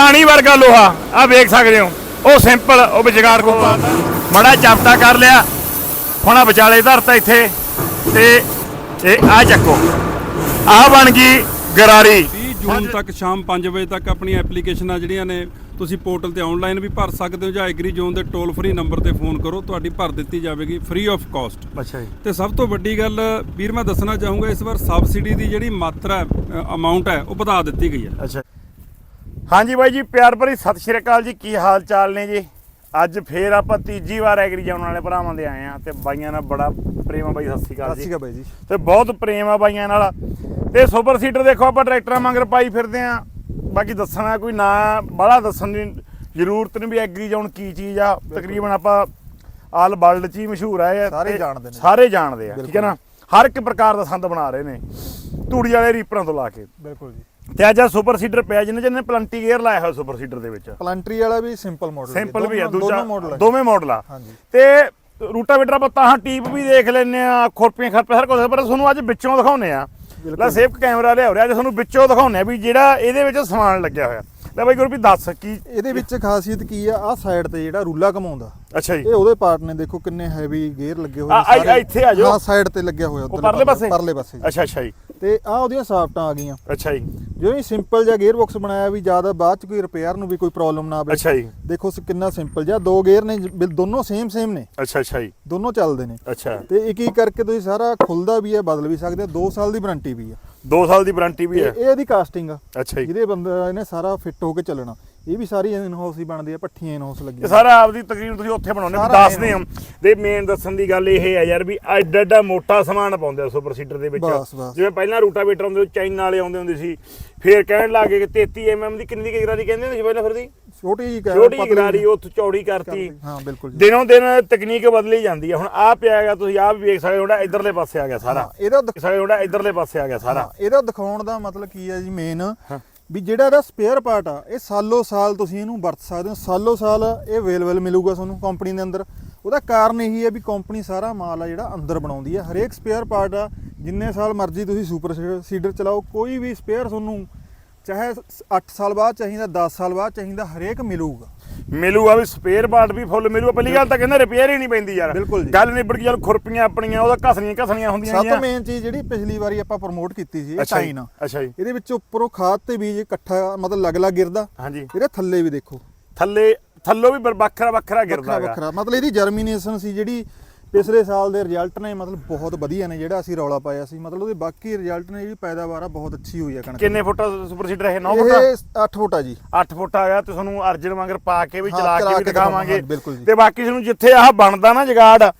ਪਾਣੀ ਵਰਗਾ ਲੋਹਾ। ਆ ਵੇਖ ਸਕਦੇ ਹੋ। ਉਹ ਸਿੰਪਲ ਉਹ ਵਿਚਗਾਰ ਕੋ ਮੜਾ ਚਾਪਟਾ ਕਰ ਲਿਆ। ਹੁਣ ਆ ਵਿਚਾਲੇ ਧਰਤਾ ਇੱਥੇ। ਤੇ ਇਹ ਆ ਚੱਕੋ। ਆ ਬਣ ਗਈ ਗਰਾਰੀ। 30 ਜੂਨ ਤੱਕ ਸ਼ਾਮ 5 ਵਜੇ ਤੱਕ ਆਪਣੀਆਂ ਐਪਲੀਕੇਸ਼ਨਾਂ ਜਿਹੜੀਆਂ ਨੇ ਤੁਸੀਂ ਪੋਰਟਲ ਤੇ ਆਨਲਾਈਨ ਵੀ ਭਰ ਸਕਦੇ ਹੋ ਜਾਂ ਐਗਰੀ ਜ਼ੋਨ ਦੇ ਟੋਲ ਫ੍ਰੀ ਨੰਬਰ ਤੇ ਫੋਨ ਕਰੋ। ਤੁਹਾਡੀ ਭਰ ਦਿੱਤੀ ਜਾਵੇਗੀ ਫ੍ਰੀ ਆਫ ਕਾਸਟ ਅੱਛਾ ਜੀ। ਤੇ ਸਭ ਤੋਂ ਵੱਡੀ ਗੱਲ ਵੀਰ ਮੈਂ ਦੱਸਣਾ ਚਾਹੂੰਗਾ ਇਸ ਵਾਰ ਸਬਸਿਡੀ ਦੀ ਜਿਹੜੀ ਮਾਤਰਾ ਅਮਾਉਂਟ ਹੈ ਉਹ ਵਧਾ ਦਿੱਤੀ ਗਈ ਹੈ। ਅੱਛਾ। ਹਾਂਜੀ ਬਾਈ ਜੀ ਪਿਆਰ ਭਰੀ ਸਤਿ ਸ਼੍ਰੀ ਅਕਾਲ ਜੀ। ਕੀ ਹਾਲ ਚਾਲ ਨੇ ਜੀ? ਅੱਜ ਫੇਰ ਆਪਾਂ ਤੀਜੀ ਵਾਰ ਐਗਰੀ ਜਾਣ ਵਾਲੇ ਭਰਾਵਾਂ ਦੇ ਆਏ ਆ ਤੇ ਬਾਈਆਂ ਨਾਲ ਬੜਾ ਪ੍ਰੇਮ ਆ ਬਾਈ ਸਤਿ ਸ਼੍ਰੀ ਅਕਾਲ ਸਤਿ ਜੀ ਸ਼੍ਰੀ ਅਕਾਲ ਬਾਈ ਜੀ। ਤੇ ਬਹੁਤ ਪ੍ਰੇਮ ਆ ਬਾਈਆਂ ਨਾਲ। ਤੇ ਸੁਪਰ ਸੀਟਰ ਦੇਖੋ ਆਪਾਂ ਟਰੈਕਟਰਾਂ ਮੰਗਰ ਪਾਈ ਫਿਰਦੇ ਆ ਬਾਕੀ ਦੱਸਣਾ ਕੋਈ ਨਾ ਬੜਾ ਦੱਸਣ ਦੀ ਜ਼ਰੂਰਤ ਨਹੀਂ ਵੀ ਐਗਰੀ ਜਾਣ ਕੀ ਚੀਜ਼ ਆ। ਤਕਰੀਬਨ ਆਪਾਂ ਆਲ ਵਰਲਡ ਚ ਹੀ ਮਸ਼ਹੂਰ ਆ ਸਾਰੇ ਜਾਣਦੇ ਨੇ। ਸਾਰੇ ਜਾਣਦੇ ਆ ਠੀਕ ਹੈ ਨਾ? ਹਰ ਇੱਕ ਪ੍ਰਕਾਰ ਦਾ ਸੰਦ ਬਣਾ ਰਹੇ ਨੇ। ਤੂੜੀ ਵਾਲੇ ਰੀਪਰਾਂ ਤੋਂ ਲਾ ਕੇ। ਬਿਲਕੁਲ ਜੀ। ਤੇ ਅੱਜ ਆ ਸੁਪਰ ਸੀਡਰ ਪਿਆ ਜਿਹਨੇ ਜਿਹਨੇ ਪਲੰਟੀ ਗੇਅਰ ਲਾਇਆ ਹੋਇਆ ਸੁਪਰ ਸੀਡਰ ਦੇ ਵਿੱਚ। ਪਲੰਟਰੀ ਵਾਲਾ ਵੀ ਸਿੰਪਲ ਮਾਡਲ ਸਿੰਪਲ ਵੀ ਆ ਦੂਜਾ ਦੋਵੇਂ ਮਾਡਲ ਆ। ਹਾਂਜੀ। ਤੇ ਰੂਟਾਵੇਟਰ ਆਪਾਂ ਤਾਂ ਟੀਪ ਵੀ ਦੇਖ ਲੈਨੇ ਆ ਖੁਰਪੀਆਂ ਖਰਪੇ ਹਰ ਕੁਝ ਪਰ ਤੁਹਾਨੂੰ ਅੱਜ ਵਿੱਚੋਂ ਦਿਖਾਉਨੇ ਆ। ਲੈ ਸੇਫ ਕੈਮਰਾ ਲਿਆ ਰਿਹਾ ਅੱਜ ਤੁਹਾਨੂੰ ਵਿੱਚੋਂ ਦਿਖਾਉਨੇ ਆ ਵੀ ਜਿਹੜਾ ਇਹਦੇ ਵਿੱਚ ਸਮਾਨ ਲੱਗਿਆ ਹੋਇਆ। ਲੈ ਬਾਈ ਗੁਰਪ੍ਰੀਤ ਦੱਸ ਕੀ ਇਹਦੇ ਵਿੱਚ ਖਾਸੀਅਤ ਕੀ ਆ? ਆ ਸਾਈਡ ਤੇ ਜਿਹੜਾ ਰੂਲਾ ਘਮਾਉਂਦਾ। ਅੱਛਾ ਜੀ। ਇਹ ਉਹਦੇ ਪਾਰਟ ਨੇ ਦੇਖੋ ਕਿੰਨੇ ਹੈਵੀ ਗੇਅਰ ਲੱਗੇ ਹੋਏ ਆ- ਆ- ਆ ਇੱਥੇ ਆ ਜਾਓ। ਹਾਂ ਸਾਈਡ ਤੇ ਲੱਗਿਆ ਹੋਇਆ ਪਰਲੇ ਪਾਸੇ? ਪਰਲੇ ਪਾਸੇ। ਅੱਛਾ ਅੱਛਾ ਜੀ। ਤੇ ਆ ਉਹਦੀਆਂ ਸਾਫਟਾਂ ਆ ਗਈਆਂ। ਅੱਛਾ ਜੀ। ਜਿਵੇਂ ਹੀ ਸਿੰਪਲ ਜਿਹਾ ਗੇਅਰ ਬਾਕਸ ਬਣਾਇਆ ਵੀ ਜ਼ਿਆਦਾ ਬਾਅਦ ਚ ਕੋਈ ਰਿਪੇਅਰ ਨੂੰ ਵੀ ਕੋਈ ਪ੍ਰੋਬਲਮ ਨਾ ਆਵੇ। ਅੱਛਾ ਜੀ। ਦੇਖੋ ਸ- ਕਿੰਨਾ ਸਿੰਪਲ ਜਿਹਾ। ਦੋ ਗੇਅਰ ਨੇ ਦੋਨੋਂ ਸੇਮ ਸੇਮ ਨੇ। ਅੱਛਾ ਅੱਛਾ ਜੀ। ਦੋਨੋਂ ਚੱਲਦੇ ਨੇ। ਅੱਛਾ। ਤੇ ਇੱਕ ਇੱਕ ਕਰਕੇ ਤੁਸੀਂ ਸਾਰਾ ਖੁੱਲਦਾ ਵੀ ਹੈ ਬਦਲ ਵੀ ਸਕਦੇ ਹੋ। 2 ਸਾਲ ਦੀ ਵਾਰੰਟੀ ਵੀ ਆ 2 ਸਾਲ ਦੀ ਵਾਰੰਟੀ ਵੀ ਹੈ। ਇਹ ਇਹਦੀ ਕਾਸਟਿੰਗ ਆ। ਅੱਛਾ ਜੀ। ਜਿਹਦੇ ਬੰਦਾ ਇਹਨੇ ਸਾਰਾ ਫਿੱਟ ਹੋ ਕੇ ਚੱਲਣਾ। ਇਹ ਵੀ ਸਾਰੀ ਇਨ ਹਾਊਸ ਹੀ ਬਣਦੀ ਆ ਪੱਠੀਆਂ ਇਨ ਹਾਊਸ ਲੱਗੀਆਂ। ਸਾਰਾ ਆਪਦੀ ਤਕਰੀਬਨ ਤੁਸੀਂ ਉੱਥੇ ਬਣਾਉਂਦੇ ਹੋ ਦੱਸਦੇ ਹੋ ਤੇ ਮੇਨ ਦੱਸਣ ਦੀ ਗੱਲ ਇਹ ਹੈ ਯਾਰ ਵੀ ਐਡਾ ਐਡਾ ਮੋਟਾ ਸਮਾਨ ਪਾਉਂਦੇ ਆ ਸੁਪਰ ਸੀਟਰ ਦੇ ਵਿੱਚ। ਜਿਵੇਂ ਪਹਿਲਾਂ ਰੂਟਾਵੇਟਰ ਹੁੰਦੇ ਸੀ ਚਾਈਨਾ ਵਾਲੇ ਆਉਂਦੇ ਹੁੰਦੇ ਸੀ। ਫਿਰ ਕਹਿਣ ਲੱਗੇ ਕਿ 33 ਐਮਐਮ ਦੀ ਕਿੰਨੀ ਦੀ ਗਰਾਰੀ ਕਹਿੰਦੇ ਹੁੰਦੇ ਸੀ ਪਹਿਲਾਂ ਫਿਰ ਦੀ ਛੋਟੀ ਜਿਹੀ ਕਹਿ- ਛੋਟੀ ਗਰਾਰੀ ਉਹ ਚੌੜੀ ਕਰਤੀ। ਹਾਂ ਬਿਲਕੁਲ ਜੀ। ਦਿਨੋਂ ਦਿਨ ਤਕਨੀਕ ਬਦਲੀ ਜਾਂਦੀ ਹੈ ਹੁਣ ਆਹ ਪਿਆ ਹੈਗਾ ਤੁਸੀਂ ਆਹ ਵੀ ਵੇਖ ਸਕਦੇ ਹੋ ਜਿਹੜਾ ਇਧਰਲੇ ਪਾਸੇ ਆ ਗਿਆ ਸਾਰਾ। ਇਹਦਾ ਜਿਹੜਾ ਇਧਰਲੇ ਪਾਸੇ ਆ ਗਿਆ ਸਾਰਾ। ਇਹਦਾ ਦਿਖਾਉਣ ਦਾ ਮਤਲਬ ਕੀ ਹੈ ਜੀ ਮੇਨ ਵੀ ਜਿਹੜਾ ਇਹਦਾ ਸਪੇਅਰ ਪਾਰਟ ਆ, ਇਹ ਸਾਲੋ ਸਾਲ ਤੁਸੀਂ ਇਹਨੂੰ ਵਰਤ ਸਕਦੇ ਹੋ। ਸਾਲੋ ਸਾਲ ਇਹ ਅਵੇਲੇਬਲ ਮਿਲੂਗਾ ਤੁਹਾਨੂੰ ਕੰਪਨੀ ਦੇ ਅੰਦਰ। ਉਹਦਾ ਕਾਰਨ ਇਹੀ ਹੈ ਵੀ ਕੰਪਨੀ ਸਾਰਾ ਮਾਲ ਆ ਜਿਹੜਾ ਅੰਦਰ ਬਣਾਉਂਦੀ ਹੈ ਹਰੇਕ ਸਪੇਅਰ ਪਾਰਟ ਆ, ਜਿੰਨੇ ਸਾਲ ਮਰਜ਼ੀ ਤੁਸੀਂ ਸੁਪਰ ਸੀਡਰ ਚਲਾਓ, ਕੋਈ ਵੀ ਸਪੇਅਰ ਤੁਹਾਨੂੰ ਚਾਹੇ 8 ਸਾਲ ਬਾਅਦ ਚਾਹੀਦਾ 10 ਸਾਲ ਬਾਅਦ ਚਾਹੀਦਾ ਹਰੇਕ ਮਿਲੂਗਾ। ਮਿਲੂਗਾ ਵੀ ਸਪੇਅਰ ਪਾਰਟ ਵੀ ਫੁੱਲ ਮਿਲੂਗਾ। ਪਹਿਲੀ ਗੱਲ ਤਾਂ ਕਹਿੰਦੇ ਰਿਪੇਅਰ ਹੀ ਨਹੀਂ ਪੈਂਦੀ ਯਾਰ। ਬਿਲਕੁਲ ਜੀ। ਗੱਲ ਨਿਬੜ ਗਈ ਯਾਰ ਖੁਰਪੀਆਂ ਆਪਣੀਆਂ ਉਹਦਾ ਘਸਣੀਆਂ ਘਸਣੀਆਂ ਹੁੰਦੀਆਂ ਸਭ। ਤੋਂ ਮੇਨ ਚੀਜ਼ ਜਿਹੜੀ ਪਿਛਲੀ ਵਾਰੀ ਆਪਾਂ ਪ੍ਰਮੋਟ ਕੀਤੀ ਸੀ ਅੱਛਾ ਜੀ, ਟਾਈਨ ਅੱਛਾ ਜੀ। ਇਹਦੇ ਵਿੱਚ ਉੱਪਰੋਂ ਖਾਦ ਤੇ ਬੀਜ ਇਕੱਠਾ ਮਤਲਬ ਅਲੱਗ-ਅਲੱਗ ਗਿਰਦਾ। ਹਾਂਜੀ। ਇਹਦੇ ਥੱਲੇ ਵੀ ਦੇਖੋ। ਥੱਲੇ ਥੱਲੋਂ ਵੀ ਵੱਖਰਾ ਵੱਖਰਾ ਗਿਰਦਾ ਵੱਖਰਾ ਹੈਗਾ। ਵੱਖਰਾ ਮਤਲਬ ਇਹਦੀ ਜਰਮੀਨੇਸ਼ਨ ਸੀ ਜਿਹੜੀ ਪਿਛਲੇ ਸਾਲ ਦੇ ਰਿਜ਼ਲਟ ਨੇ ਮਤਲਬ ਬਹੁਤ ਵਧੀਆ ਨੇ ਜਿਹੜਾ ਅਸੀਂ ਰੌਲਾ ਪਾਇਆ ਸੀ। ਮਤਲਬ ਉਹਦੇ ਬਾਕੀ ਰਿਜ਼ਲਟ ਨੇ ਜਿਹੜੀ ਪੈਦਾਵਾਰ ਆ ਬਹੁਤ ਅੱਛੀ ਹੋਈ ਹੈ ਕਣਕ। ਕਿੰਨੇ ਫੁੱਟ ਸੁਪਰ ਸੀਟਰ ਇਹ? 9 ਫੁੱਟ? ਇਹ 8 ਫੁੱਟ ਆ ਜੀ। 8 ਫੁੱਟ ਆ ਗਿਆ ਤੇ ਤੁਹਾਨੂੰ ਅਰਜਨ ਵਾਂਗਰ ਪਾ ਕੇ ਵੀ ਚਲਾ ਕੇ ਵੀ ਦਿਖਾਵਾਂਗੇ। ਤੇ ਬਾਕੀ ਤੁਹਾਨੂੰ ਜਿੱਥੇ ਆਹ ਬਣਦਾ ਨਾ ਜਗਾੜ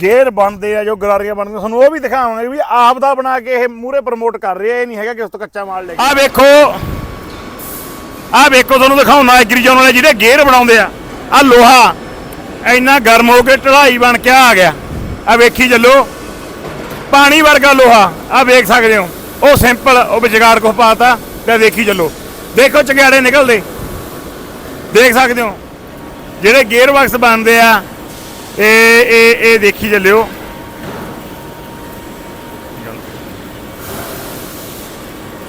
ਗੇਅਰ ਬਣਦੇ ਆ ਜੋ ਗਰਾਰੀਆਂ ਬਣਦੀਆਂ ਤੁਹਾਨੂੰ ਉਹ ਵੀ ਦਿਖਾਵਾਂਗੇ ਵੀ ਆਪ ਦਾ ਬਣਾ ਕੇ ਇਹ ਮੂਰੇ ਪ੍ਰਮੋਟ ਕਰ ਰਿਹਾ ਇਹ ਨਹੀਂ ਹੈਗਾ ਕਿ ਉਸ ਤੋਂ ਕੱਚਾ ਮਾਲ ਲੈ ਕੇ। ਆ ਵੇਖੋ। ਆ ਵੇਖੋ ਤੁਹਾਨੂੰ ਦਿਖਾਉਣਾ ਐਗਰੀ ਜੋਨ ਵਾਲੇ ਜਿਹੜੇ ਗੇਅਰ ਬਣਾਉਂਦੇ ਆ। ਆ ਲੋਹਾ। ਇੰਨਾ ਗਰਮ ਹੋ ਕੇ ਢਲਾਈ ਬਣ ਕੇ ਆ ਗਿਆ। ਆ ਵੇਖੀ ਚੱਲੋ ਪਾਣੀ ਵਰਗਾ ਲੋਹਾ ਆ ਵੇਖ ਸਕਦੇ ਹੋ। ਉਹ ਸਿੰਪਲ ਉਹ ਵਿਚਗਾੜ ਕੋ ਪਾਤਾ, ਤੇ ਦੇਖੀ ਚੱਲੋ ਦੇਖੋ ਚੰਗਿਆੜੇ ਨਿਕਲਦੇ। ਦੇਖ ਸਕਦੇ ਹੋ, ਜਿਹੜੇ ਗੇਅਰ ਬਾਕਸ ਬਣਦੇ ਆ, ਇਹ ਇਹ ਇਹ ਦੇਖੀ ਚੱਲਿਓ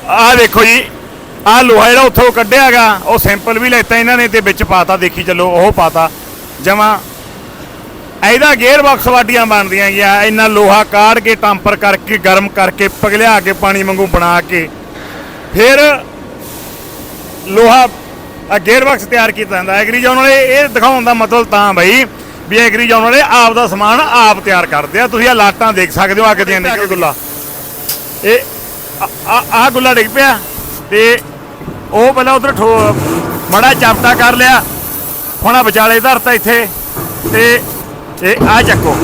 ਆਹ ਦੇਖੋ ਜੀ, ਆਹ ਲੋਹਾ ਜਿਹੜਾ ਉੱਥੋਂ ਕੱਢਿਆਗਾ ਉਹ ਸੈਂਪਲ ਵੀ ਲੈਤਾ ਇਹਨਾਂ ਨੇ ਤੇ ਵਿੱਚ ਪਾਤਾ, ਦੇਖੀ ਚੱਲੋ ਉਹ ਪਾਤਾ। ਜਮਾ ਇਹਦਾ ਗੇਅਰ ਬਾਕਸ ਵਾਡੀਆਂ ਬਣਦੀਆਂ ਗਿਆ ਇੰਨਾ ਲੋਹਾ ਕਾੜ ਕੇ ਟੰਪਰ ਕਰਕੇ ਗਰਮ ਕਰਕੇ ਪਗਲਿਆ ਕੇ ਪਾਣੀ ਵਾਂਗੂ ਬਣਾ ਕੇ। ਫਿਰ ਲੋਹਾ ਆ ਗੇਅਰ ਬਾਕਸ ਤਿਆਰ ਕੀਤਾ ਜਾਂਦਾ। ਐਗਰੀ ਜੋਨ ਵਾਲੇ ਇਹ ਦਿਖਾਉਣ ਦਾ ਮਤਲਬ ਤਾਂ ਬਈ ਵੀ ਐਗਰੀ ਜੋਨ ਵਾਲੇ ਆਪ ਦਾ ਸਮਾਨ ਆਪ ਤਿਆਰ ਕਰਦੇ ਆ। ਤੁਸੀਂ ਆ ਲਾਟਾਂ ਦੇਖ ਸਕਦੇ ਹੋ ਅੱਗ ਦੀਆਂ ਨਿਕਲ ਗੁੱਲਾ। ਇਹ ਆ- ਗੁੱਲਾ ਡਿੱਗ ਪਿਆ। ਤੇ ਉਹ ਪਹਿਲਾਂ ਉਧਰ ਮੜਾ ਚਾਪਟਾ ਕਰ ਲਿਆ। ਹੁਣ ਆ ਵਿਚਾਲੇ ਧਰਤਾ ਇੱਥੇ। ਤੇ ਇਹ ਆ ਚੱਕੋ।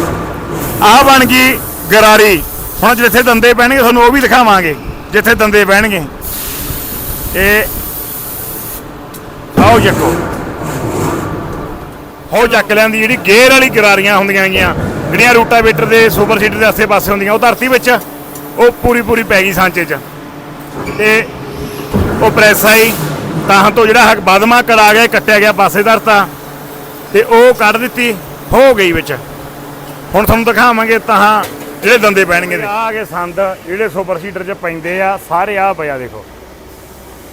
ਆ ਬਣ ਗਈ ਗਰਾਰੀ। ਹੁਣ ਜਿੱਥੇ ਦੰਦੇ ਪੈਣਗੇ, ਤੁਹਾਨੂੰ ਉਹ ਵੀ ਦਿਖਾਵਾਂਗੇ, ਜਿੱਥੇ ਦੰਦੇ ਪੈਣਗੇ। ਇਹ ਆਓ ਚੱਕੋ। ਹੋ ਚੱਕ ਲੈਂਦੀ ਜਿਹੜੀ ਗੇਅਰ ਵਾਲੀ ਗਰਾਰੀਆਂ ਹੁੰਦੀਆਂ ਗੀਆਂ। ਜਿਹੜੀਆਂ ਰੂਟਾਵੇਟਰ ਦੇ, ਸੁਪਰ ਸੀਟਰ ਦੇ ਆਸੇ ਪਾਸੇ ਹੁੰਦੀਆਂ, ਉਹ ਧਰਤੀ ਵਿੱਚ, ਉਹ ਪੂਰੀ ਪੂਰੀ ਪੈ ਗਈ ਸਾਂਚੇ 'ਚ। ਤੇ ਉਹ ਪ੍ਰੈਸ ਆਈ। ਤਾਂ ਤੋਂ ਜਿਹੜਾ ਹਕ ਬਦਮਾ ਕਰਾ ਗਿਆ ਕੱਟਿਆ ਗਿਆ ਪਾਸੇ ਧਰਤਾ ਤੇ ਉਹ ਕੱਢ ਦਿੱਤੀ ਹੋ ਗਈ ਵਿੱਚ। ਹੁਣ ਤੁਹਾਨੂੰ ਦਿਖਾਵਾਂਗੇ ਤਾਂ ਜਿਹੜੇ ਦੰਦੇ ਪੈਣਗੇ ਆ ਗਏ ਸੰਦ ਜਿਹੜੇ ਸੁਪਰ ਸੀਟਰ 'ਚ ਪੈਂਦੇ ਆ ਸਾਰੇ ਆ ਪਿਆ ਦੇਖੋ।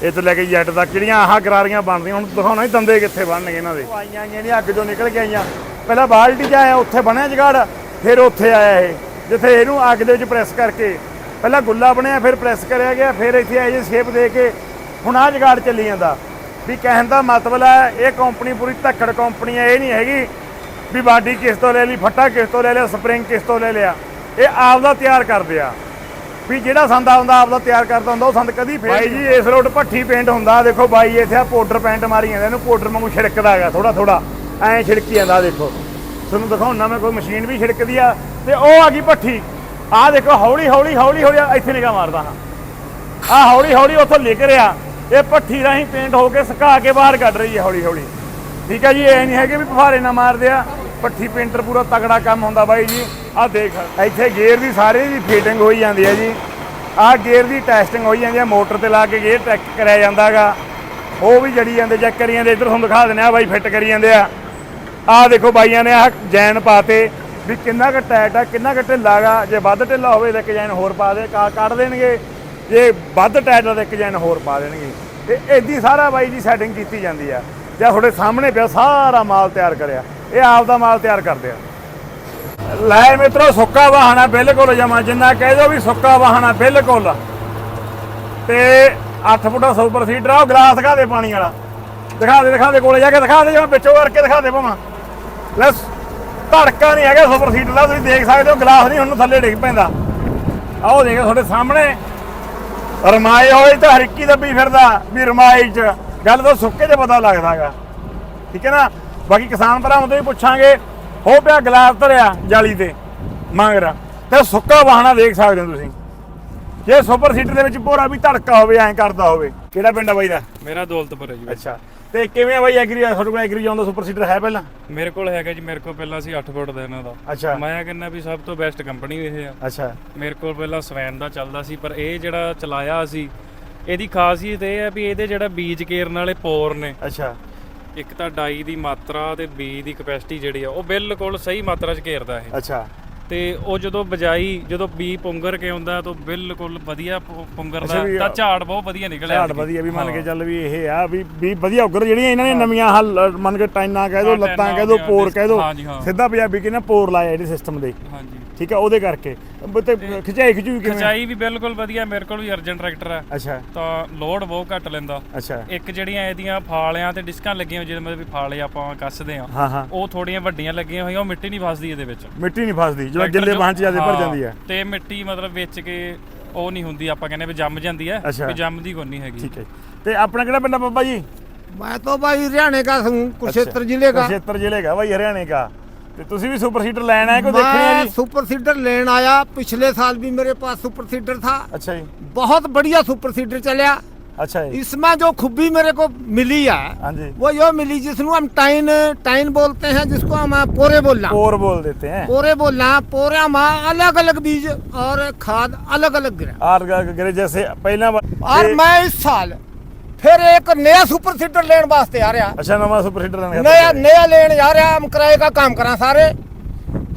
ਇਹ ਤੋਂ ਲੈ ਕੇ ਜੈਟ ਤੱਕ ਜਿਹੜੀਆਂ ਆਹ ਗਰਾਰੀਆਂ ਬਣਦੀਆਂ ਹੁਣ ਦਿਖਾਉਣਾ ਹੀ ਦੰਦੇ ਕਿੱਥੇ ਬਣਨਗੇ ਇਹਨਾਂ ਦੇ। ਆਈਆਂ ਆਈਆਂ ਨਹੀਂ ਅੱਗ ਚੋਂ ਨਿਕਲ ਕੇ ਆਈਆਂ। ਪਹਿਲਾਂ ਬਾਲਟੀ 'ਚ ਆਇਆ ਉੱਥੇ ਬਣਿਆ ਜਗਾੜ ਫਿਰ ਉੱਥੇ ਆਇਆ ਇਹ। ਜਿੱਥੇ ਇਹਨੂੰ ਅੱਗ ਦੇ ਵਿੱਚ ਪ੍ਰੈਸ ਕਰਕੇ ਪਹਿਲਾਂ ਗੁੱਲਾ ਬਣਿਆ ਫਿਰ ਪ੍ਰੈਸ ਕਰਿਆ ਗਿਆ ਫਿਰ ਇੱਥੇ ਆਏ ਜੇ ਸ਼ੇਪ ਦੇ ਕੇ ਹੁਣ ਆਹ ਜਗਾੜ ਚੱਲੀ ਜਾਂਦਾ। ਵੀ ਕਹਿਣ ਦਾ ਮਤਲਬ ਹੈ ਇਹ ਕੰਪਨੀ ਪੂਰੀ ਧੱਕੜ ਕੰਪਨੀ ਹੈ ਇਹ ਨਹੀਂ ਹੈਗੀ ਵੀ ਬਾਡੀ ਕਿਸ ਤੋਂ ਲੈ ਲਈ ਫੱਟਾ ਕਿਸ ਤੋਂ ਲੈ ਲਿਆ ਸਪਰਿੰਗ ਕਿਸ ਤੋਂ ਲੈ ਲਿਆ। ਇਹ ਆਪ ਦਾ ਤਿਆਰ ਕਰਦੇ ਆ। ਵੀ ਜਿਹੜਾ ਸੰਦ ਆਉਂਦਾ ਆਪ ਦਾ ਤਿਆਰ ਕਰਦਾ ਹੁੰਦਾ ਉਹ ਸੰਦ ਕਦੀ ਬਾਈ ਜੀ ਇਸ ਰੋਡ ਭੱਠੀ ਪੇਂਟ ਹੁੰਦਾ ਦੇਖੋ ਬਾਈ ਇੱਥੇ ਆ ਪਾਊਡਰ ਪੈਂਟ ਮਾਰੀ ਜਾਂਦੇ ਇਹਨੂੰ ਪਾਊਡਰ ਵਾਂਗੂ ਛਿੜਕਦਾ ਹੈਗਾ ਥੋੜਾ ਥੋੜਾ ਐਂ ਛਿੜਕੀ ਜਾਂਦਾ ਦੇਖੋ। ਤੁਹਾਨੂੰ ਦਿਖਾਉਣਾ ਮੈਂ ਕੋਈ ਮਸ਼ੀਨ ਵੀ ਛਿੜਕਦੀ ਆ ਤੇ ਉਹ ਆ ਗਈ ਭੱਠੀ। ਆਹ ਦੇਖੋ ਹੌਲੀ ਹੌਲੀ ਹੌਲੀ ਹੌਲੀ ਇੱਥੇ ਨਿਗਾ ਮਾਰਦਾ ਹਾਂ। ਆ ਹੌਲੀ ਹੌਲੀ ਉੱਥੋਂ ਲਿਖ ਰਿਹਾ। ਇਹ ਭੱਠੀ ਰਾਹੀਂ ਪੇਂਟ ਹੋ ਕੇ ਸੁਕਾ ਕੇ ਬਾਹਰ ਕੱਢ ਰਹੀ ਹੈ ਹੌਲੀ ਹੌਲੀ। ਠੀਕ ਹੈ ਜੀ, ਇਹ ਨਹੀਂ ਹੈਗੇ ਵੀ ਫੁਹਾਰੇ ਨਾ ਮਾਰਦੇ ਆ। ਭੱਠੀ ਪੇਂਟਰ ਪੂਰਾ ਤਗੜਾ ਕੰਮ ਹੁੰਦਾ ਬਾਈ ਜੀ। ਆ ਦੇਖ, ਇੱਥੇ ਗੇਅਰ ਦੀ ਸਾਰੇ ਦੀ ਫਿਟਿੰਗ ਹੋਈ ਜਾਂਦੀ ਹੈ ਜੀ। ਆਹ ਗੇਅਰ ਦੀ ਟੈਸਟਿੰਗ ਹੋਈ ਜਾਂਦੀ ਹੈ, ਮੋਟਰ ਤੇ ਲਾ ਕੇ ਗੇਅਰ ਚੈੱਕ ਕਰਿਆ ਜਾਂਦਾਗਾ ਉਹ ਵੀ ਜੜੀ ਜਾਂਦੇ, ਚੈੱਕ ਕਰੀ ਜਾਂਦੇ, ਇੱਧਰ ਤੁਹਾਨੂੰ ਦਿਖਾ ਦਿੰਦੇ ਆ ਬਾਈ ਫਿੱਟ ਕਰੀ ਜਾਂਦੇ ਆ। ਆਹ ਦੇਖੋ ਬਾਈਆਂ ਨੇ ਆਹ ਜੈਨ ਪਾਤੇ ਵੀ ਕਿੰਨਾ ਕੁ ਟਾਈਟ ਆ, ਕਿੰਨਾ ਕੁ ਢਿੱਲਾ ਗਾ ਜੇ ਵੱਧ ਢਿੱਲਾ ਹੋਵੇ ਤਾਂ ਇੱਕ ਜੈਨ ਹੋਰ ਪਾ ਦੇ, ਕਾ ਕੱਢ ਦੇਣਗੇ। ਜੇ ਵੱਧ ਟਾਈਟ ਆ ਇੱਕ ਜੈਨ ਹੋਰ ਪਾ ਦੇਣਗੇ। ਤੇ ਏਦੀ ਸਾਰਾ ਬਾਈ ਜੀ ਸੈਟਿੰਗ ਕੀਤੀ ਜਾਂਦੀ ਆ। ਜਾਂ ਤੁਹਾਡੇ ਸਾਹਮਣੇ ਪਿਆ ਸਾਰਾ ਮਾਲ ਤਿਆਰ ਕਰਿਆ। ਇਹ ਆਪ ਦਾ ਮਾਲ ਤਿਆਰ ਕਰਦੇ ਆ। ਲੈ ਮਿੱਤਰੋ, ਸੁੱਕਾ ਵਾਹਣਾ ਬਿਲਕੁਲ ਜਮਾ। ਜਿੰਨਾ ਕਹਿ ਦੋ ਵੀ ਸੁੱਕਾ ਵਾਹਣਾ ਬਿਲਕੁਲ। ਤੇ 8 ਫੁੱਟਾ ਸੁਪਰ ਸੀਡਰ ਆ, ਉਹ ਗਲਾਸ ਦਿਖਾ ਦੇ ਪਾਣੀ ਵਾਲਾ। ਦਿਖਾ ਦੇ ਦਿਖਾ ਦੇ ਕੋਲੇ ਜਾ ਕੇ, ਦਿਖਾ ਦੇ ਜਿਵੇਂ ਵਿੱਚੋਂ ਕਰਕੇ ਦਿਖਾ ਦੇ ਭਾਵਾਂ। ਲੈ, ਧੜਕਾ ਨਹੀਂ ਹੈਗਾ ਸੁਪਰ ਸੀਡਰ ਦਾ, ਤੁਸੀਂ ਦੇਖ ਸਕਦੇ ਹੋ, ਗਲਾਸ ਨਹੀਂ ਹੁਣ ਥੱਲੇ ਡਿੱਗ ਪੈਂਦਾ। ਆਓ ਉਹ ਦੇਖੋ, ਤੁਹਾਡੇ ਸਾਹਮਣੇ ਰਮਾਏ ਹੋਏ ਤਾਂ ਹਰ ਇੱਕੀ ਦੱਬੀ ਫਿਰਦਾ ਵੀ ਰਮਾਈ ਚ। ਗੱਲ ਤਾਂ ਸੁੱਕੇ 'ਚ ਪਤਾ ਲੱਗਦਾਗਾ ਠੀਕ ਹੈ ਨਾ? ਬਾਕੀ ਕਿਸਾਨ ਭਰਾਵਾਂ ਤੋਂ ਵੀ ਪੁੱਛਾਂਗੇ ਹੋ ਪਿਆ ਗਲਾਸ ਧਰਿਆ ਜਾਲੀ ਤੇ ਮੰਗਰਾ। ਤੇ ਸੁੱਕਾ ਵਾਹਣਾ ਦੇਖ ਸਕਦੇ ਹੋ ਤੁਸੀਂ। ਜੇ ਸੁਪਰ ਸੀਟਰ ਦੇ ਵਿੱਚ ਭੋਰਾ ਵੀ ਧੜਕਾ ਹੋਵੇ ਐਂ ਕਰਦਾ ਹੋਵੇ। ਕਿਹੜਾ ਪਿੰਡ ਆ ਬਾਈ ਦਾ? ਮੇਰਾ ਦੌਲਤਪੁਰ ਹੈ ਜੀ। ਅੱਛਾ। ਤੇ ਕਿਵੇਂ ਆ ਬਾਈ ਐਗਰੀ ਤੁਹਾਡੇ ਕੋਲ ਐਗਰੀ ਦਾ ਸੁਪਰ ਸੀਟਰ ਹੈ ਪਹਿਲਾਂ? ਮੇਰੇ ਕੋਲ ਹੈਗਾ ਜੀ ਮੇਰੇ ਕੋਲ ਪਹਿਲਾਂ ਸੀ 8 ਫੁੱਟ ਦਾ ਇਹਨਾਂ ਦਾ। ਅੱਛਾ। ਮੈਂ ਕਹਿੰਦਾ ਵੀ ਸਭ ਤੋਂ ਬੈਸਟ ਕੰਪਨੀ ਇਹ ਆ। ਅੱਛਾ। ਮੇਰੇ ਕੋਲ ਪਹਿਲਾਂ ਸਵੈਨ ਦਾ ਚੱਲਦਾ ਸੀ ਪਰ ਇਹ ਜਿਹੜਾ ਚਲਾਇਆ ਸੀ ਇਹਦੀ ਖਾਸੀਅਤ ਇਹ ਹੈ ਵੀ ਇਹਦੇ ਜਿਹੜਾ ਬੀਜ ਕੇਰਨ ਵਾਲੇ ਪੋਰ ਨੇ। ਅੱਛਾ। ਇੱਕ ਤਾਂ ਡਾਈ ਦੀ ਮਾਤਰਾ ਤੇ ਬੀਜ ਦੀ ਕਪੈਸਿਟੀ ਜਿਹੜੀ ਆ ਉਹ ਬਿਲਕੁਲ ਸਹੀ ਮਾਤਰਾ 'ਚ ਘੇਰਦਾ ਇਹ। ਅੱਛਾ। ਤੇ ਉਹ ਜਦੋਂ ਬਜਾਈ ਜਦੋਂ ਬੀ ਪੁੰਗਰ ਕੇ ਆਉਂਦਾ ਤਾਂ ਬਿਲਕੁਲ ਵਧੀਆ ਪੁ- ਪੁੰਗਰਦਾ ਅੱਛਾ ਵੀ- ਤਾਂ ਝਾੜ ਬਹੁਤ ਵਧੀਆ ਨਿਕਲਿਆ ਝਾੜ ਵਧੀਆ ਵੀ ਮੰਨ ਕੇ ਚੱਲ ਵੀ ਇਹ ਆ ਵੀ ਵੀ ਵਧੀਆ ਉਗਰ ਜਿਹੜੀਆਂ ਇਹਨਾਂ ਨੇ ਨਵੀਆਂ ਹੱਲ ਮੰਨ ਕੇ ਟਾਈਨਾਂ ਕਹਿ ਦੋ ਲੱਤਾਂ ਕਹਿ ਦੋ ਪੋਰ ਕਹਿ ਦੋ। ਸਿੱਧਾ ਪੰਜਾਬੀ ਕਿਹਨੇ ਪੋਰ ਲਾਇਆ ਇਹਦੇ ਸਿਸਟਮ ਦੇ। ਹਾਂਜੀ। ਠੀਕ ਹੈ ਉਹਦੇ ਕਰਕੇ ਬ- ਤੇ ਖਿਚਾਈ ਖਿਚੂ ਕਿਵੇਂ ਖਚਾਈ ਵੀ ਬਿਲਕੁਲ ਵਧੀਆ ਮੇਰੇ ਕੋਲ ਵੀ ਅਰਜਨ ਟਰੈਕਟਰ ਹੈ ਅੱਛਾ ਤਾਂ ਲੋਡ ਬਹੁਤ ਘੱਟ ਲੈਂਦਾ ਅੱਛਾ ਇੱਕ ਜਿਹੜੀਆਂ ਇਹਦੀਆਂ ਫਾਲਿਆਂ ਤੇ ਡਿਸਕਾਂ ਲੱਗੀਆਂ ਹੋਈਆਂ ਜਿਹਦੇ ਮਤਲਬ ਵੀ ਫਾਲੇ ਆਪਾਂ ਕੱਸਦੇ ਆ ਹਾਂ ਹਾਂ ਉਹ ਥੋੜੀਆਂ ਵੱਡੀਆਂ ਲੱਗੀਆਂ ਹੋਈਆਂ ਉਹ ਮਿੱਟੀ ਨਹੀਂ ਫਸਦੀ ਇਹਦੇ ਵਿੱਚ ਮਿੱਟੀ ਨਹੀਂ ਫਸਦੀ ਜਿਵੇਂ ਟਰੈਕਟਰ ਗਿੱਲੇ ਜੋ- ਬਾਹਾਂ 'ਚ ਜਿਆਦਾ ਭਰ ਹਾਂ, ਜਾਂਦੀ ਹੈ ਤੇ ਮਿੱਟੀ ਮਤਲਬ ਵਿੱਚ ਕੇ ਉਹ ਨਹੀਂ ਹੁੰਦੀ ਆਪਾਂ ਕਹਿੰਦੇ ਵੀ ਜੰਮ ਜਾਂਦੀ ਹੈ ਅੱਛਾ। ਵੀ ਜੰਮਦੀ ਕੋਈ ਨਹੀਂ ਹੈਗੀ ਠੀਕ ਹੈ ਤੇ ਆਪਣਾ ਕਿਹੜਾ ਪਿੰਡ ਆ ਬਾਬਾ ਜੀ मैं तो भाई हरियाणा का हूँ कुरुक्षेत्र जिले का ਕੁਰਸ਼ੇਤਰ ਜ਼ਿਲ੍ਹੇ ਦਾ ਬਾਈ ਹਰਿਆਣੇ ਦਾ ਤੇ ਤੁਸੀਂ ਵੀ ਸੁਪਰ ਸੀਟਰ ਲੈਣ ਆਏ ਕੋ ਦੇਖਣੀ ਹੈ मैं ਜੀ सुपर सीडर लेन आया पिछले साल भी मेरे पास सुपर सीडर था ਅੱਛਾ ਜੀ बहुत बढ़िया सुपर सीडर चलिया ਅੱਛਾ ਜੀ इसमें जो खूबी मेरे को मिली है हाँ जी वो यो मिली जिसको हम टाइन टाइन बोलते हैं जिसको हम पोरे बोलना और बोल देते हैं पोरे बोलना पोरे में अलग अलग बीज और खाद अलग अलग गिरा और ग- जैसे पहला बार- और ये- मैं इस साल फिर एक नया सुपर सीडर लेन वास्ते आ रहा अच्छा नवा सुपर सीटर लेने नया नया लेन जा रहा हम किराए का काम करा सारे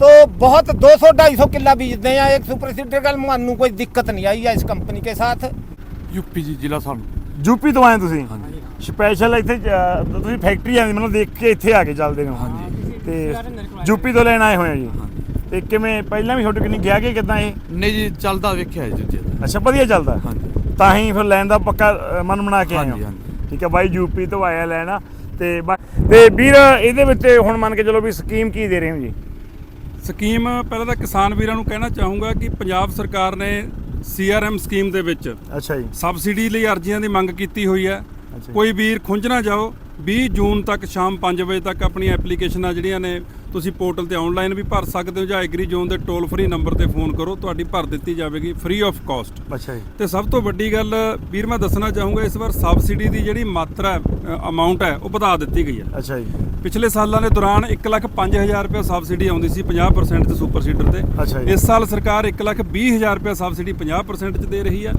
तो बहुत 200 250 किला बीज दें या एक सुपर सीडर का मानू कोई दिक्कत नहीं आई है इस कंपनी के साथ ਯੂਪੀ ਜੀ ਜ਼ਿਲ੍ਹਾ ਸਾਨੂੰ ਯੂਪੀ ਤੋਂ ਆਏ ਤੁਸੀਂ ਸਪੈਸ਼ਲ ਇੱਥੇ ਅ, ਤੁਸੀਂ ਫੈਕਟਰੀ ਆਂਦੀ ਮੈਨੂੰ ਦੇਖ ਕੇ ਇੱਥੇ ਆ ਕੇ ਚੱਲਦੇ ਨੇ ਹਾਂਜੀ ਤੇ ਯੂਪੀ ਤੋਂ ਲੈਣ ਆਏ ਹੋਏ ਆ ਜੀ ਤੇ ਕਿਵੇਂ ਪਹਿਲਾਂ ਵੀ ਤੁਹਾਡੇ ਕਿੰਨੀ ਗਿਆ ਕਿ ਕਿਦਾਂ ਇਹ ਨਹੀਂ ਜੀ ਚੱਲਦਾ ਵੇਖਿਆ ਜੀ ਜੀ ਅੱਛਾ ਵਧੀਆ ਚੱਲਦਾ ਹਾਂਜੀ ਤਾਂ ਹੀ ਫਿਰ ਲੈਣ ਦਾ ਪੱਕਾ ਅ, ਮਨ ਬਣਾ ਕੇ ਆਏ ਹਾਂਜੀ, ਹੋ। ਹਾਂਜੀ। ਠੀਕ ਹੈ ਬਾਈ ਯੂਪੀ ਤੋਂ ਆਇਆ ਲੈਣਾ। ਤੇ ਬਾ- ਤੇ ਵੀਰ ਇਹਦੇ ਵਿੱਚ ਹੁਣ ਮੰਨ ਕੇ ਚਲੋ ਵੀ ਸਕੀਮ ਕੀ ਦੇ ਰਹੇ ਹੋ ਜੀ? ਸਕੀਮ ਪਹਿਲਾਂ ਤਾਂ ਕਿਸਾਨ ਵੀਰਾਂ ਨੂੰ ਕਹਿਣਾ ਚਾਹੂੰਗਾ ਕਿ ਪੰਜਾਬ ਸਰਕਾਰ ਨੇ ਸੀਆਰਐਮ ਸਕੀਮ ਦੇ ਵਿੱਚ ਅੱਛਾ ਜੀ। ਸਬਸਿਡੀ ਲਈ ਅਰਜ਼ੀਆਂ ਦੀ ਮੰਗ ਕੀਤੀ ਹੋਈ ਹੈ। ਅੱਛਾ। ਕੋਈ ਵੀਰ ਖੁੰਝ ਨਾ ਜਾਓ 20 ਜੂਨ ਤੱਕ ਸ਼ਾਮ 5 ਵਜੇ ਤੱਕ ਆਪਣੀਆਂ ਐਪਲੀਕੇਸ਼ਨਾਂ ਜਿਹੜੀਆਂ ਨੇ ਤੁਸੀਂ ਪੋਰਟਲ ਤੇ ਆਨਲਾਈਨ ਵੀ ਭਰ ਸਕਦੇ ਹੋ ਜਾਂ ਐਗਰੀ ਜ਼ੋਨ ਦੇ ਟੋਲ ਫ੍ਰੀ ਨੰਬਰ ਤੇ ਫੋਨ ਕਰੋ ਤੁਹਾਡੀ ਭਰ ਦਿੱਤੀ ਜਾਵੇਗੀ ਫ੍ਰੀ ਆਫ ਕਾਸਟ ਅੱਛਾ ਜੀ। ਤੇ ਸਭ ਤੋਂ ਵੱਡੀ ਗੱਲ ਵੀਰ ਮੈਂ ਦੱਸਣਾ ਚਾਹੂੰਗਾ ਇਸ ਵਾਰ ਸਬਸਿਡੀ ਦੀ ਜਿਹੜੀ ਮਾਤਰਾ ਅਮਾਉਂਟ ਹੈ ਉਹ ਵਧਾ ਦਿੱਤੀ ਗਈ ਹੈ। ਅੱਛਾ ਜੀ। ਪਿਛਲੇ ਸਾਲਾਂ ਦੇ ਦੌਰਾਨ 1,05,000 ਰੁਪਏ ਸਬਸਿਡੀ ਆਉਂਦੀ ਸੀ 50% ਤੇ ਸੁਪਰ ਸੀਡਰ ਤੇ। ਅੱਛਾ ਜੀ। ਇਸ ਸਾਲ ਸਰਕਾਰ 1,20,000 ਰੁਪਏ ਸਬਸਿਡੀ 50% ਚ ਦੇ ਰਹੀ ਹੈ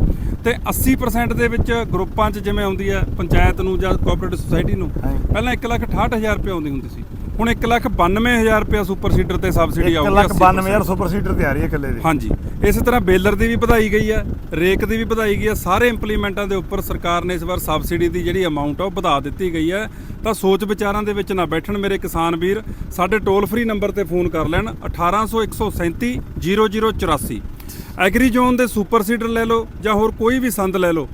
ਤੇ 80% ਦੇ ਵਿੱਚ ਗਰੁੱਪਾਂ 'ਚ ਜਿਵੇਂ ਆਉਂਦੀ ਹੈ ਪੰਚਾਇਤ ਨੂੰ ਜਾਂ ਕੋਆਪਰੇਟਿਵ ਸੁਸਾਇਟੀ ਨੂੰ। ਪਹਿਲਾਂ 1,68,000 ਰੁਪਏ ਆਉਂਦੀ ਹੁੰਦੀ ਸੀ। ਹੁਣ 192000 ਰੁਪਏ ਸੁਪਰ ਸੀਡਰ ਤੇ ਸਬਸਿਡੀ 1 ਆਊਗੀ ਲੱਖ 80% 92000 ਸੁਪਰ ਸੀਡਰ ਤੇ ਆ ਰਹੀ ਹੈ ਇਕੱਲੇ ਦੀ। ਹਾਂਜੀ। ਇਸੇ ਤਰ੍ਹਾਂ ਬੇਲਰ ਦੀ ਵੀ ਵਧਾਈ ਗਈ ਹੈ ਰੇਕ ਦੀ ਵੀ ਵਧਾਈ ਗਈ ਹੈ ਸਾਰੇ ਇੰਪਲੀਮੈਂਟਾਂ ਦੇ ਉੱਪਰ ਸਰਕਾਰ ਨੇ ਇਸ ਵਾਰ ਸਬਸਿਡੀ ਦੀ ਜਿਹੜੀ ਅਮਾਉਂਟ ਆ ਉਹ ਵਧਾ ਦਿੱਤੀ ਗਈ ਹੈ। ਤਾਂ ਸੋਚ ਵਿਚਾਰਾਂ ਦੇ ਵਿੱਚ ਨਾ ਬੈਠਣ ਮੇਰੇ ਕਿਸਾਨ ਵੀਰ ਸਾਡੇ ਟੋਲ ਫ੍ਰੀ ਨੰਬਰ ਤੇ ਫੋਨ ਕਰ ਲੈਣ 1800 137 0084 ਐਗਰੀ ਜ਼ੋਨ ਦੇ ਸੁਪਰ ਸੀਡਰ ਲੈ ਲਓ ਜਾਂ ਹੋਰ ਕੋਈ ਵੀ ਸੰਦ ਲੈ ਲਓ।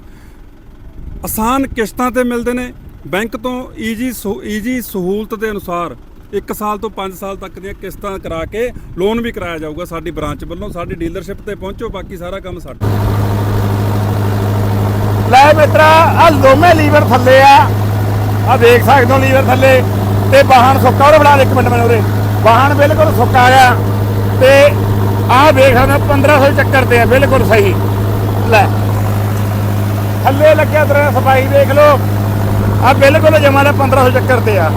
ਆਸਾਨ ਕਿਸ਼ਤਾਂ ਤੇ ਮਿਲਦੇ ਨੇ ਬੈਂਕ ਤੋਂ ਈਜੀ ਈਜੀ ਸਹੂਲਤ ਦੇ ਅਨੁਸਾਰ 1 ਸਾਲ ਤੋਂ 5 ਸਾਲ ਤੱਕ ਦੀਆਂ ਕਿਸ਼ਤਾਂ ਕਰਾ ਕੇ ਲੋਨ ਵੀ ਕਰਾਇਆ ਜਾਊਗਾ ਸਾਡੀ ਬ੍ਰਾਂਚ ਵੱਲੋਂ, ਸਾਡੀ ਡੀਲਰਸ਼ਿਪ ਤੇ ਪਹੁੰਚੋ, ਬਾਕੀ ਸਾਰਾ ਕੰਮ ਸਾਡਾ ਲੈ ਮਿੱਤਰਾ ਆ ਦੋਵੇਂ ਲੀਵਰ ਥੱਲੇ ਆ। ਆ ਦੇਖ ਸਕਦੇ ਹੋ ਲੀਵਰ ਥੱਲੇ। ਤੇ ਵਾਹਣ ਸੁੱਕਾ, ਉਹ ਬਣਾ ਦੇ ਇੱਕ ਮਿੰਟ ਮੈਨੂੰ ਉਰੇ। ਵਾਹਣ ਬਿਲਕੁਲ ਸੁੱਕਾ ਆ। ਤੇ ਆਹ ਦੇਖ ਸਕਦੇ 1500 ਚੱਕਰ ਤੇ ਆ, ਬਿਲਕੁਲ ਸਹੀ। ਲੈ। ਥੱਲੇ ਲੱਗਿਆ ਤੇਰਾ ਸਫ਼ਾਈ, ਦੇਖ ਲਓ। ਆ ਬਿਲਕੁਲ ਜਮਾ ਦਾ 1500 ਚੱਕਰ ਤੇ ਆ।